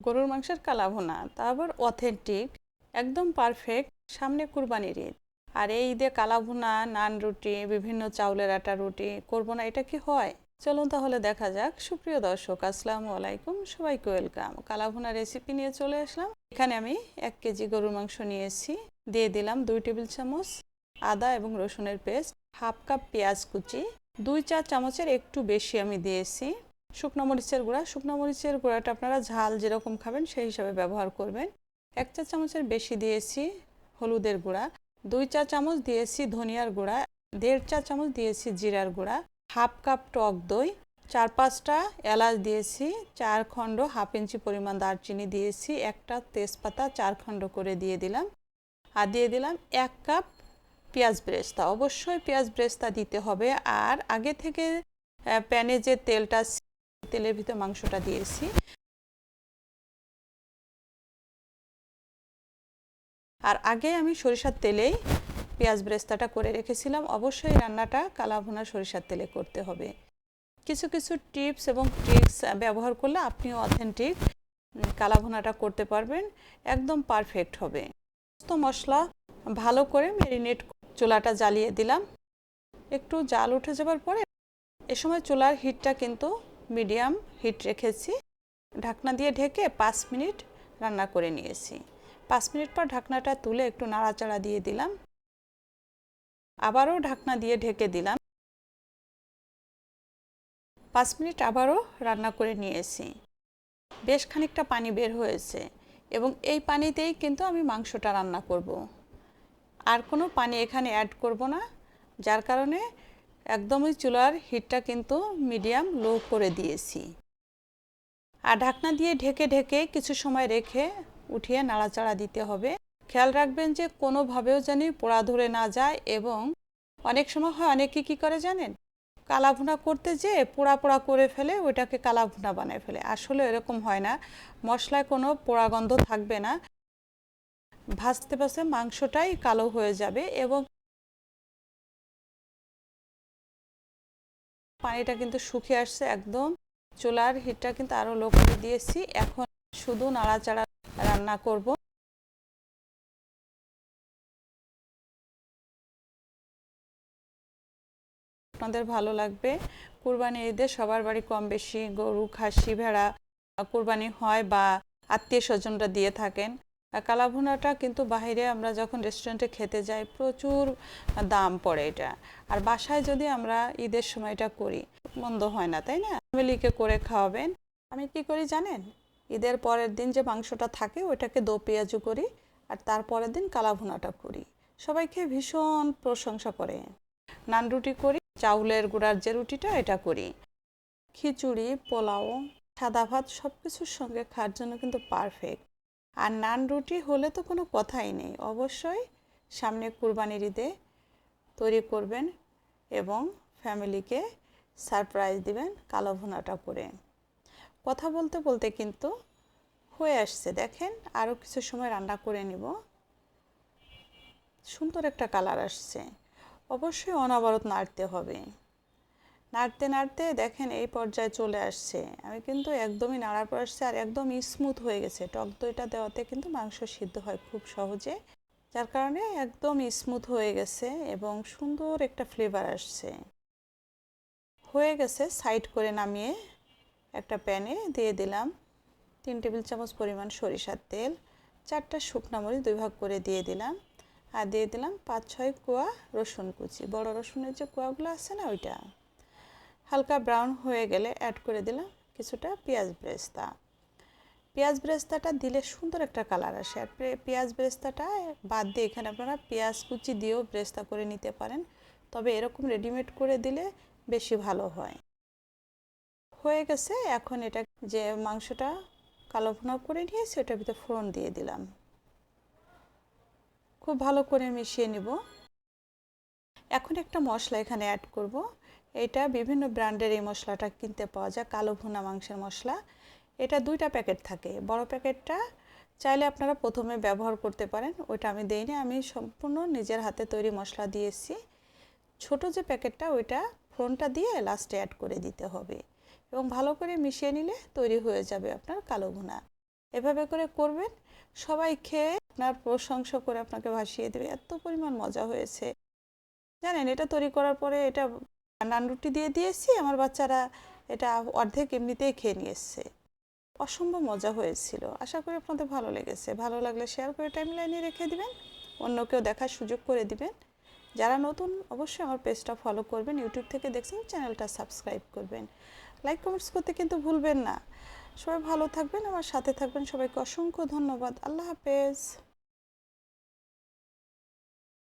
গরুর মাংসের কালা ভুনা তারপর অথেন্টিক একদম পারফেক্ট সামনে কুরবানির ঈদ। আর এই ঈদে কালা ভুনা নান রুটি, বিভিন্ন চাউলের আটা রুটি, করব না, এটা কি হয়? চলুন তাহলে দেখা যাক। সুপ্রিয় দর্শক, আসসালামু আলাইকুম, সবাইকে ওয়েলকাম কালা ভুনা রেসিপি নিয়ে চলে আসলাম। এখানে আমি এক কেজি গরুর মাংস নিয়েছি। দিয়ে দিলাম দুই টেবিল চামচ আদা এবং রসুনের পেস্ট, হাফ কাপ পেঁয়াজ কুচি, দুই চা চামচের একটু বেশি আমি দিয়েছি। শুকনো মরিচের গুঁড়া। শুকনো মরিচের গুঁড়াটা আপনারা ঝাল যেরকম খাবেন সেই হিসাবে ব্যবহার করবেন। এক চা চামচের বেশি দিয়েছি হলুদের গুঁড়া। দুই চা চামচ দিয়েছি ধনিয়ার গুঁড়া। দেড় চা চামচ দিয়েছি জিরার গুঁড়া। হাফ কাপ টক দই। চার পাঁচটা এলাচ দিয়েছি। চার খণ্ড হাফ ইঞ্চি পরিমাণ দারচিনি দিয়েছি। একটা তেজপাতা চার খণ্ড করে দিয়ে দিলাম। আর দিয়ে দিলাম এক কাপ পেঁয়াজ ব্রেস্তা। অবশ্যই পেঁয়াজ ব্রেস্তা দিতে হবে। আর আগে থেকে প্যানে যে তেলটা তেলের ভিতরে মাংসটা দিয়েছি। আর আগে আমি সরিষার তেলেই পেঁয়াজ ব্রেস্তাটা করে রেখেছিলাম। অবশ্যই রান্নাটা কালা ভুনা সরিষার তেলে করতে হবে। কিছু কিছু টিপস এবং ট্রিক্স ব্যবহার করলে আপনিও অথেন্টিক কালা ভুনাটা করতে পারবেন। একদম পারফেক্ট হবে। সমস্ত মশলা ভালো করে ম্যারিনেট চুলাটা জ্বালিয়ে দিলাম। একটু জাল উঠে যাবার পরে এ সময় চুলার হিটটা কিন্তু মিডিয়াম হিট রেখেছি। ঢাকনা দিয়ে ঢেকে পাঁচ মিনিট রান্না করে নিয়েছি। পাঁচ মিনিট পর ঢাকনাটা তুলে একটু নাড়াচাড়া দিয়ে দিলাম। আবারও ঢাকনা দিয়ে ঢেকে দিলাম। পাঁচ মিনিট আবারও রান্না করে নিয়েছি। বেশ খানিকটা পানি বের হয়েছে এবং এই পানিতেই কিন্তু আমি মাংসটা রান্না করব। আর কোনো পানি এখানে অ্যাড করব না, যার কারণে একদমই চুলার হিটটা কিন্তু মিডিয়াম লো করে দিয়েছি। আর ঢাকনা দিয়ে ঢেকে ঢেকে কিছু সময় রেখে উঠিয়ে নাড়াচাড়া দিতে হবে। খেয়াল রাখবেন যে কোনোভাবেও যেন পোড়া ধরে না যায় এবং অনেক সময় হয়, অনেকে কী করে জানেন? কালাভুনা করতে যে পোড়া পোড়া করে ফেলে ওইটাকে কালাভুনা বানায় ফেলে। আসলে এরকম হয় না, মশলায় কোনো পোড়া গন্ধ থাকবে না। ভাজতে ভাজতে মাংসটাই কালো হয়ে যাবে এবং পানিটা কিন্তু শুকিয়ে আসছে একদম। চুলার হিটটা কিন্তু আরও লো করে দিয়েছি। এখন শুধু নাড়াচাড়া রান্না করব। আপনাদের ভালো লাগবে। কুরবানি ঈদে সবার বাড়ি কম বেশি গরু, খাসি, ভেড়া কুরবানি হয় বা আত্মীয় স্বজনরা দিয়ে থাকেন। কালাভুনাটা কিন্তু বাইরে আমরা যখন রেস্টুরেন্টে খেতে যাই, প্রচুর দাম পড়ে এটা। আর বাসায় যদি আমরা ঈদের সময়টা করি, মন্দ হয় না, তাই না? ফ্যামিলিকে করে খাওয়াবেন। আমি কি করি জানেন? ঈদের পরের দিন যে মাংসটা থাকে, ওইটাকে দো পেঁয়াজু করি, আর তারপরের দিন কালাভুনাটা করি। সবাই খেয়ে ভীষণ প্রশংসা করে। নান রুটি করি, চাউলের গুঁড়ার যে রুটিটা, এটা করি। খিচুড়ি, পোলাও, সাদা ভাত সব কিছুর সঙ্গে খাওয়ার জন্য কিন্তু পারফেক্ট আর নান রুটি হলে তো কোনো কথাই নেই। অবশ্যই সামনে কুরবানির ঈদে তৈরি করবেন এবং ফ্যামিলিকে সারপ্রাইজ দিবেন কালো ভুনাটা করে কথা বলতে বলতে কিন্তু হয়ে আসছে। দেখেন আরও কিছু সময় রান্না করে নিব। সুন্দর একটা কালার আসছে। অবশ্যই অনাবরত নাড়তে হবে। নাড়তে নাড়তে দেখেন এই পর্যায়ে চলে আসছে। আমি কিন্তু একদমই নাড়ার পর আসছে আর একদম স্মুথ হয়ে গেছে। টক দইটা দেওয়াতে কিন্তু মাংস সিদ্ধ হয় খুব সহজে, যার কারণে একদম স্মুথ হয়ে গেছে এবং সুন্দর একটা ফ্লেভার আসছে। হয়ে গেছে সাইড করে নামিয়ে একটা প্যানে দিয়ে দিলাম তিন টেবিল চামচ পরিমাণ সরিষার তেল, চারটা শুকনা মরিচ দুই ভাগ করে দিয়ে দিলাম আর দিয়ে দিলাম পাঁচ, ছয় কোয়া রসুন কুচি। বড় রসুনের যে কোয়াগুলো আছে না ওইটা। হালকা ব্রাউন হয়ে গেলে অ্যাড করে দিলাম কিছুটা পেঁয়াজ ব্রেস্তা। পেঁয়াজ ব্রেস্তাটা দিলে সুন্দর একটা কালার আসে। আর পেঁয়াজ ব্রেস্তাটা বাদ দিয়ে এখানে আপনারা পেঁয়াজ কুচি দিয়েও ব্রেস্তা করে নিতে পারেন। তবে এরকম রেডিমেড করে দিলে বেশি ভালো হয়। হয়ে গেছে, এখন এটা যে মাংসটা কালো ভুনা করে নিয়েছি ওটার ভিতরে ফোড়ন দিয়ে দিলাম। খুব ভালো করে মিশিয়ে নিব। এখন একটা মশলা এখানে অ্যাড করব। এটা বিভিন্ন ব্র্যান্ডের এই মশলাটা কিনতে পাওয়া যায়, কালো ভুনা মাংসের মশলা। এটা দুইটা প্যাকেট থাকে। বড় প্যাকেটটা চাইলে আপনারা প্রথমে ব্যবহার করতে পারেন, ওইটা আমি দেইনি। আমি সম্পূর্ণ নিজের হাতে তৈরি মশলা দিয়েছি। ছোট যে প্যাকেটটা, ওইটা ফোড়নটা দিয়ে লাস্টে অ্যাড করে দিতে হবে এবং ভালো করে মিশিয়ে নিলে তৈরি হয়ে যাবে আপনার কালো ভুনা। এভাবে করে করবেন, সবাই খেয়ে আপনার প্রশংসা করে আপনাকে ভাসিয়ে দেবে। এত পরিমাণ মজা হয়েছে। জানেন, এটা তৈরি করার পরে এটা নান রুটি দিয়ে দিয়েছি, আমার বাচ্চারা এটা অর্ধেক এমনিতেই খেয়ে নিয়ে এসছে অসম্ভব মজা হয়েছিল। আশা করি আপনাদের ভালো লেগেছে। ভালো লাগলে শেয়ার করে টাইম লাইনে রেখে দিবেন অন্য কেউ দেখার সুযোগ করে দিবেন। যারা নতুন, অবশ্যই আমার পেজটা ফলো করবেন। ইউটিউব থেকে দেখছেন চ্যানেলটা সাবস্ক্রাইব করবেন। লাইক কমেন্টস করতে কিন্তু ভুলবেন না। সবাই ভালো থাকবেন, আমার সাথে থাকবেন। সবাইকে অসংখ্য ধন্যবাদ। আল্লাহ হাফেজ।